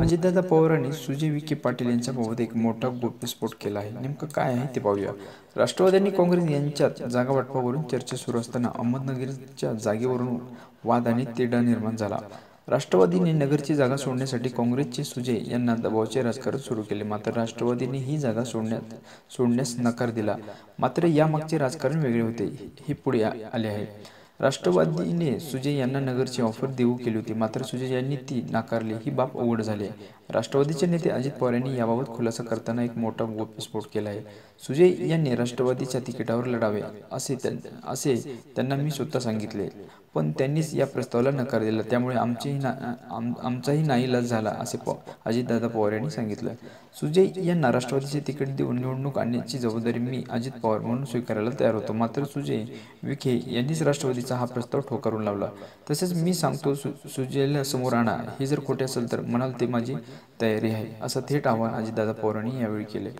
अजितदादा पवारांनी सुजय विखे पाटील यांच्या बाबत एक मोठा गोप्यस्फोट केला आहे. नेमकं काय आहे ते पाहूया. राष्ट्रवादी आणि काँग्रेस यांच्यात जागा वाटपावरून चर्चा सुरू असताना अहमदनगरच्या जागेवरून वाद आणि तिढा निर्माण झाला. राष्ट्रवादीने नगरची जागा सोडण्यासाठी काँग्रेसचे सुजय यांना दबावाचे राजकारण सुरू केले. मात्र राष्ट्रवादीने ही जागा सोडण्यात सोडण्यास नकार दिला. मात्र यामागचे राजकारण वेगळे होते. हे पुढे आले आहे. राष्ट्रवादीने सुजय यांना नगरची ऑफर देऊ केली होती. मात्र सुजय यांनी ती नाकारली. ही बाब अवघड झाली आहे. राष्ट्रवादीचे नेते अजित पवार यांनी याबाबत खुलासा करताना एक मोठा गोप्यस्फोट केला आहे सुजय यांनी राष्ट्रवादीच्या तिकिटावर लढावे असे असे त्यांना मी स्वतः सांगितले. पण त्यांनीच या प्रस्तावाला नकार दिला. त्यामुळे आमचेही ना आम आमचाही नाईलाज झाला असे प अजितदादा पवार यांनी सांगितलं. सुजय यांना राष्ट्रवादीचे तिकीट देऊन निवडणूक आणण्याची जबाबदारी मी अजित पवार म्हणून स्वीकारायला तयार होतो. मात्र सुजय विखे यांनीच राष्ट्रवादीचा हा प्रस्ताव ठोकारून लावला. तसेच मी सांगतो सु सुजयला समोर आणा. हे जर खोटे असेल तर म्हणाल ते माझी तयारी आहे. असं थेट आवाहन अजितदादा पवारांनी यावेळी केले.